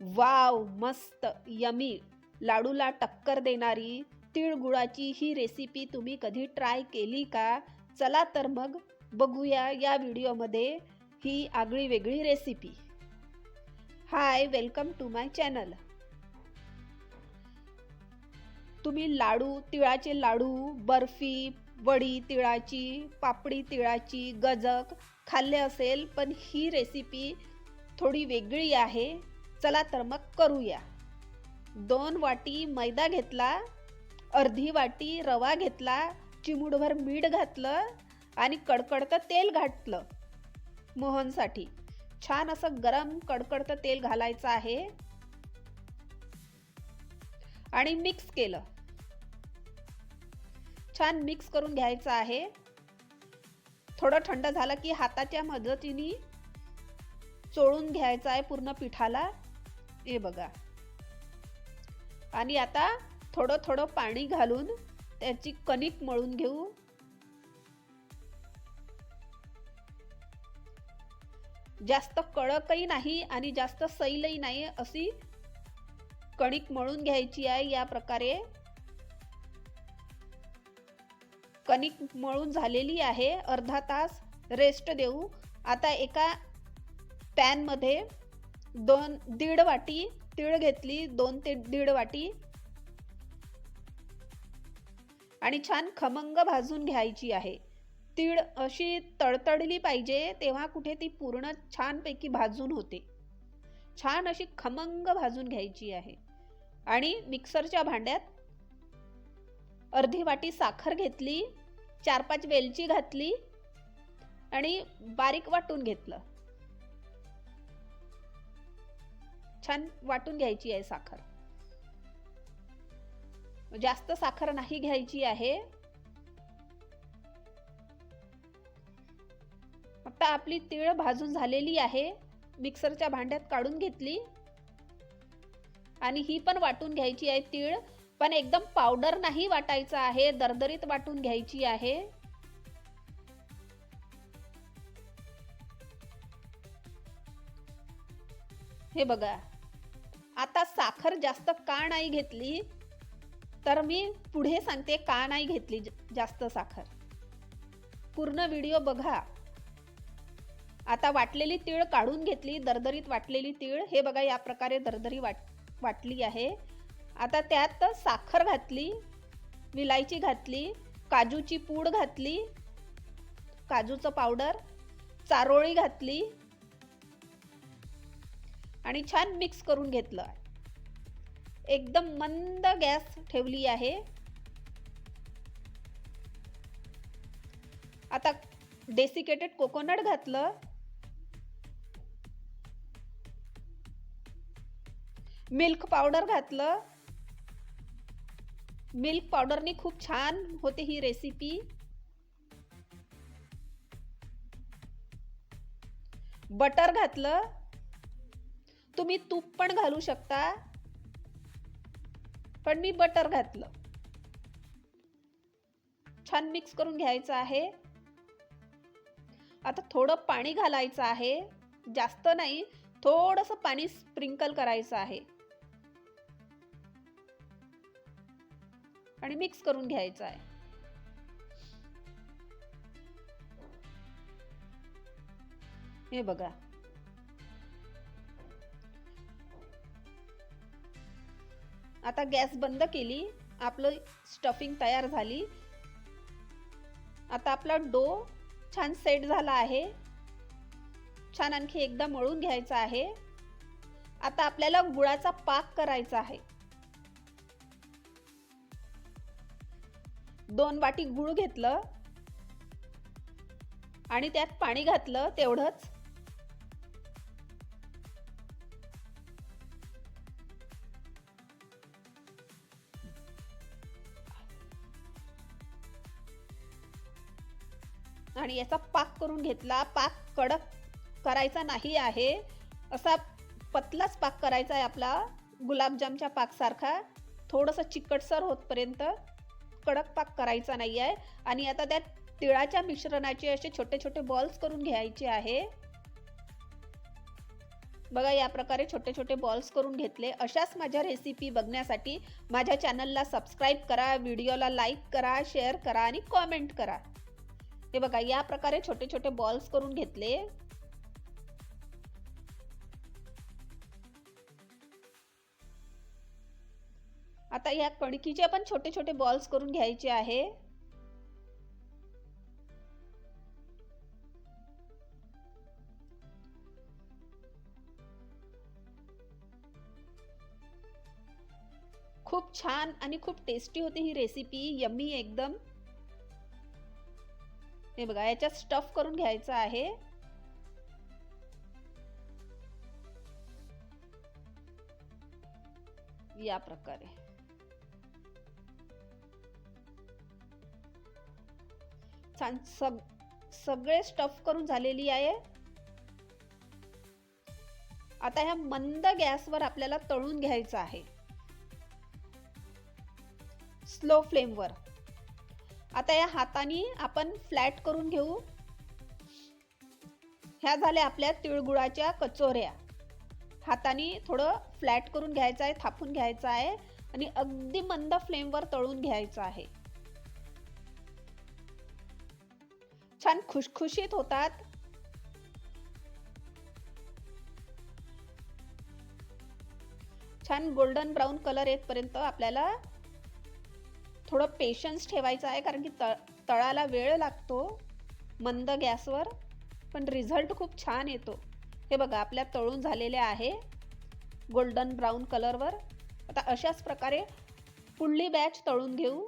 Wow मस्त yummy. लाडूला टक्कर देणारी तिळगुळाची ही रेसिपी तुम्ही कधी ट्राय केली का? चला तर मग बघूया या व्हिडिओमध्ये ही आगळी वेगळी recipe hi welcome to my channel तुम्ही लाडू तिळाचे लाडू बर्फी वडी तिळाची पापडी तिळाची गजक खाल्ले असेल पण ही रेसिपी थोडी वेगळी आहे. चला तर मग करूया. दोन वाटी मैदा घेतला अर्धी वाटी रवा घेतला चिमूडभर मीठ घातलं आणि कडकडतं तेल घातलं मोहनसाठी. छान असं गरम कडकडतं तेल घालायचं आहे. आणि मिक्स केलं. छान मिक्स करून घ्यायचं आहे. थोडं थंड झालं की हाताच्या मदतीने चोळून घ्यायचं आहे पूर्ण पिठाला. हे बघा. आणि आता थोडं थोडं पाणी घालून त्याची कणिक मळून घेऊ. जास्त कडकही नाही आणि जास्त सैलही नाही अशी कणिक मळून घ्यायची आहे या प्रकारे. कणिक मळून झालेली आहे अर्धा तास रेस्ट देऊ. आता एका पॅनमध्ये दोन दीड वाटी तीळ घेतली दोन ते दीड वाटी. आणि छान खमंग भाजून घ्यायची आहे. तीळ अशी तडतडली पाहिजे तेव्हा कुठे ती पूर्ण छानपैकी भाजून होते. छान अशी खमंग भाजून घ्यायची आहे. आणि मिक्सरच्या भांड्यात अर्धी वाटी साखर घेतली चार पाच वेलची घातली आणि बारीक वाटून घेतलं. छान वाटून घ्यायची आहे साखर. जास्त साखर नाही घ्यायची आहे. आता आपली तीळ भाजून झालेली आहे. मिक्सरच्या भांड्यात काढून घेतली. आणि ही पण वाटून घ्यायची आहे तीळ. पण एकदम पावडर नाही वाटायचं आहे. दरदरीत वाटून घ्यायची आहे. हे बघा. आता साखर जास्त का नाही घेतली तर मी पुढे सांगते का नाही घेतली जास्त साखर. पूर्ण व्हिडिओ बघा. आता वाटलेली तीळ काढून घेतली दरदरीत वाटलेली तीळ हे बघा या प्रकारे दरदरी वाट वाटली आहे. आता त्यात साखर घातली विलायची घातली काजूची पूड घातली काजूचं पावडर चारोळी घातली आणि छान मिक्स करून घेतलं. एकदम मंद गॅस ठेवली आहे. आता डेसिकेटेड कोकोनट घातलं. मिल्क पावडर घातलं. मिल्क पावडरनी खूप छान होते ही रेसिपी बटर घातलं. तुम्ही तूप पण घालू शकता. पण मी बटर घातलं. छान मिक्स करून घ्यायचं आहे. आता थोडं पाणी घालायचं आहे. जास्त नाही थोडंसं पाणी स्प्रिंकल करायचं आहे. आणि मिक्स करून घ्यायचं आहे. हे बघा. आता गॅस बंद केली आपलं स्टफिंग तयार झाली. आता आपला डो छान सेट झाला आहे. छान आणखी एकदा मळून घ्यायचा आहे. आता आपल्याला गुळाचा पाक करायचा आहे. दोन वाटी गुळ घेतलं. आणि त्यात पाणी घातलं तेवढंच. आणि याचा पाक करून घेतला. पाक कडक करायचा नाही आहे. असा पतलाच पाक करायचा आहे आपला. गुलाबजामच्या पाकसारखा. थोडंसं चिकटसर होतपर्यंत कडक पाक करायचा नाही आहे. आणि आता त्यात तिळाच्या मिश्रणाचे असे छोटे छोटे बॉल्स करून घ्यायचे आहे. बघा या प्रकारे छोटे छोटे बॉल्स करून घेतले. अशाच माझ्या रेसिपी बघण्यासाठी माझ्या चॅनलला सबस्क्राईब करा व्हिडिओला लाईक करा शेअर करा आणि कॉमेंट करा. हे बघा या प्रकारे छोटे छोटे बॉल्स करून घेतले. आता या कणकीचे पण छोटे छोटे बॉल्स करून घ्यायचे आहे. खूप छान आणि खूप टेस्टी होती ही रेसिपी यम्मी एकदम. हे बघा याच्यात स्टफ करून घ्यायचं आहे. या प्रकारे. छान सग सगळे स्टफ करून झालेली आहे. आता ह्या मंद गॅसवर आपल्याला तळून घ्यायचं आहे. स्लो फ्लेमवर आता या हाताने आपण फ्लॅट करून घेऊ. ह्या झाल्या आपल्या तिळगुळाच्या कचोऱ्या. हाताने थोडं फ्लॅट करून घ्यायचं आहे थापून घ्यायचं आहे आणि अगदी मंद फ्लेमवर तळून घ्यायचं आहे. छान खुशखुशीत होतात. छान गोल्डन ब्राऊन कलर येतपर्यंत आपल्याला थोडं पेशन्स ठेवायचं आहे कारण की तळ तळाला वेळ लागतो मंद गॅसवर पण रिझल्ट खूप छान येतो. हे बघा आपल्या तळून झालेले आहे गोल्डन ब्राऊन कलरवर आता अशाच प्रकारे पुढली बॅच तळून घेऊ.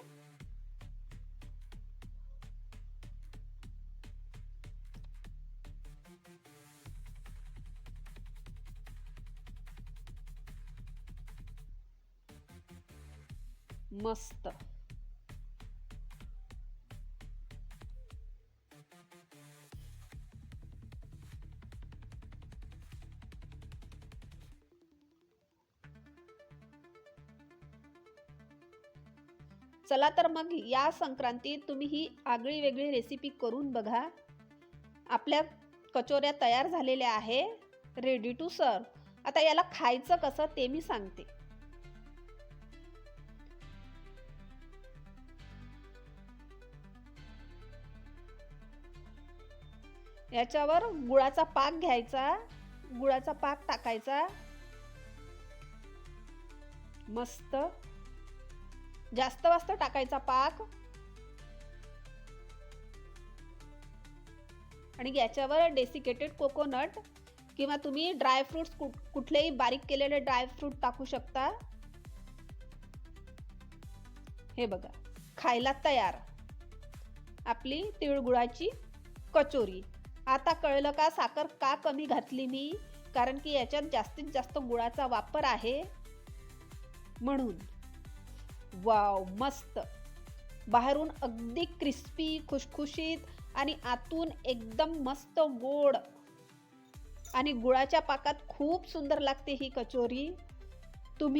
मस्त. चला तर मग या संक्रांतीत तुम्ही ही आगळी वेगळी रेसिपी करून बघा. आपल्या कचोऱ्या तयार झालेल्या आहे. रेडी टू सर्व आता याला खायचं कसं ते मी सांगते. याच्यावर गुळाचा पाक घ्यायचा. गुळाचा पाक टाकायचा. मस्त. जास्त वाजता टाकायचा पाक. आणि याच्यावर डेसिकेटेड कोकोनट किंवा तुम्ही ड्रायफ्रुट्स कुठलेही बारीक केलेले ड्रायफ्रूट टाकू शकता. हे बघा खायला तयार. आपली तिळगुळाची कचोरी. आता कळलं का साखर का कमी घातली मी? कारण की याच्यात जास्तीत जास्त गुळाचा वापर आहे. म्हणून वाव मस्त. बाहेरून अगदी क्रिस्पी खुशखुशीत आणि आतून एकदम मस्त गोड. आणि गुळाच्या पाकात खूप सुंदर लागते ही कचोरी. तुम्ही